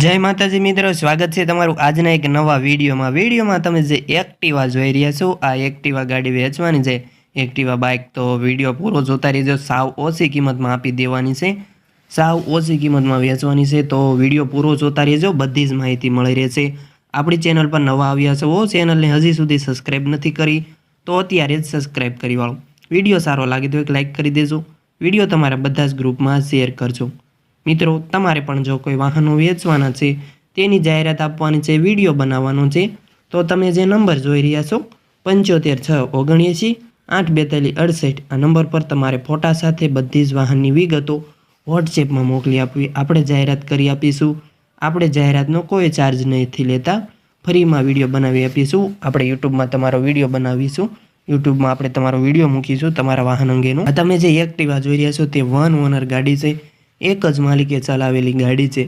જય માતાજી મિત્રો, સ્વાગત છે તમારું આજના એક નવા વિડીયોમાં. વિડીયોમાં તમે જે એક્ટિવા જોઈ રહ્યા છો, આ એક્ટિવા ગાડી વેચવાની છે. એક્ટિવા બાઇક તો વીડિયો પૂરો જોતા રહેજો. સાવ ઓછી કિંમતમાં આપી દેવાની છે. સાવ ઓછી કિંમતમાં વેચવાની છે તો વીડિયો પૂરો જોતા રહેજો. બધી જ માહિતી મળી રહેશે. આપણી ચેનલ પર નવા આવ્યા છો, ચેનલને હજી સુધી સબસ્ક્રાઈબ નથી કરી, તો અત્યારે જ સબસ્ક્રાઈબ કરી વાળો. વીડિયો સારો લાગે તો એક લાઇક કરી દેજો. વીડિયો તમારા બધા જ ગ્રુપમાં શેર કરજો. મિત્રો, તમારે પણ જો કોઈ વાહનો વેચવાના છે, તેની જાહેરાત આપવાની છે, વીડિયો બનાવવાનો છે, તો તમે જે નંબર જોઈ રહ્યા છો, પંચોતેર છ ઓગણએંસી આઠ બેતાલીસ અડસઠ, આ નંબર પર તમારે ફોટા સાથે બધી જ વાહનની વિગતો વોટ્સએપમાં મોકલી આપવી. આપણે જાહેરાત કરી આપીશું. આપણે જાહેરાતનો કોઈ ચાર્જ નથી લેતા. ફ્રીમાં વીડિયો બનાવી આપીશું. આપણે યુટ્યુબમાં તમારો વીડિયો બનાવીશું. યુટ્યુબમાં આપણે તમારો વીડિયો મૂકીશું તમારા વાહન અંગેનો. તમે જે એક્ટિવા જોઈ રહ્યા છો, તે વન ઓનર ગાડી છે. એક જ માલિકે ચલાવેલી ગાડી છે.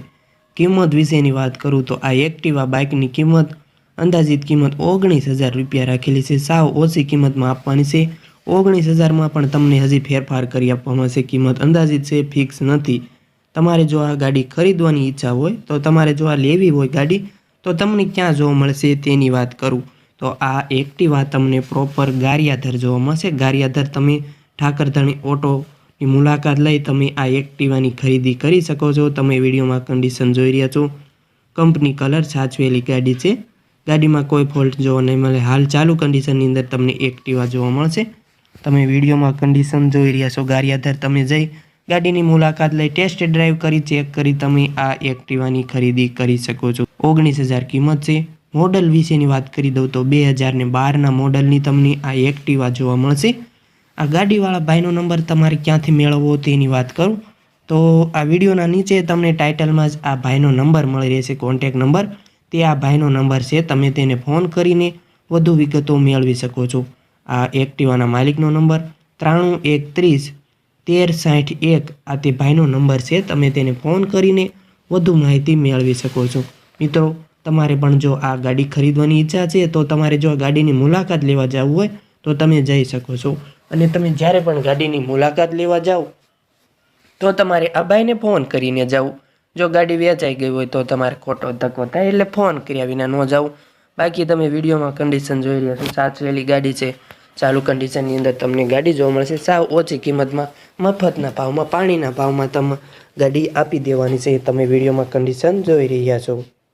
કિંમત વિશેની વાત કરું તો આ એક્ટિવા બાઇકની કિંમત, અંદાજિત કિંમત ઓગણીસ હજાર રૂપિયા રાખેલી છે. સાવ ઓછી કિંમતમાં આપવાની છે. ઓગણીસ હજારમાં પણ તમને હજી ફેરફાર કરી આપવામાં છે કિંમત અંદાજિત છે, ફિક્સ નથી. તમારે જો આ ગાડી ખરીદવાની ઈચ્છા હોય, તો તમારે જો આ લેવી હોય ગાડી, તો તમને ક્યાં જોવા મળશે તેની વાત કરું. તો આ એક્ટિવા તમને પ્રોપર ગારિયાધર જોવા મળશે. ગારિયાધર તમે ઠાકરધણી ઓટોની મુલાકાત લઈ તમે આ એક્ટિવાની ખરીદી કરી શકો છો. તમે વિડીયોમાં કન્ડિશન જોઈ રહ્યા છો. કંપની કલર સાચવેલી ગાડી છે. ગાડીમાં કોઈ ફોલ્ટ જોવા નહીં મળે. હાલ ચાલુ કન્ડિશનની અંદર તમને એક્ટિવા જોવા મળશે. તમે વિડીયોમાં કન્ડિશન જોઈ રહ્યા છો. ગાડી આધાર તમે જઈ ગાડીની મુલાકાત લઈ ટેસ્ટ ડ્રાઈવ કરી ચેક કરી તમે આ એક્ટિવાની ખરીદી કરી શકો છો. ઓગણીસ હજાર કિંમત છે. મોડલ વિશેની વાત કરી દઉં તો બે હજાર ને બારના મોડલની તમને આ એક્ટિવા જોવા મળશે. આ ગાડીવાળા ભાઈનો નંબર તમારે ક્યાંથી મેળવવો તેની વાત કરું. તો આ વિડીયોના નીચે તમને ટાઇટલમાં જ આ ભાઈનો નંબર મળી રહેશે કોન્ટેક નંબર. તે આ ભાઈનો નંબર છે, તમે તેને ફોન કરીને વધુ વિગતો મેળવી શકો છો. આ એક્ટિવાના માલિકનો નંબર ત્રાણું એક ત્રીસ તેર સાઠ એક. આ તે ભાઈનો નંબર છે, તમે તેને ફોન કરીને વધુ માહિતી મેળવી શકો છો. મિત્રો, તમારે પણ જો આ ગાડી ખરીદવાની ઈચ્છા છે, તો તમારે જો આ ગાડીની મુલાકાત લેવા જવું હોય, તો તમે જઈ શકો છો. અને તમે જ્યારે પણ ગાડીની મુલાકાત લેવા જાઓ, તો તમારે આ ભાઈને ફોન કરીને જાઓ. જો ગાડી વેચાઈ ગઈ હોય તો તમારે ખોટો ધક્કો થાય એટલે ફોન કર્યા વિના ન જવું બાકી તમે વિડીયોમાં કન્ડિશન જોઈ રહ્યા છો, સાચવેલી ગાડી છે. ચાલુ કન્ડિશનની અંદર તમને ગાડી જોવા મળશે. સાવ ઓછી કિંમતમાં, મફતના ભાવમાં, પાણીના ભાવમાં તમે ગાડી આપી દેવાની છે. તમે વિડીયોમાં કન્ડિશન જોઈ રહ્યા છો.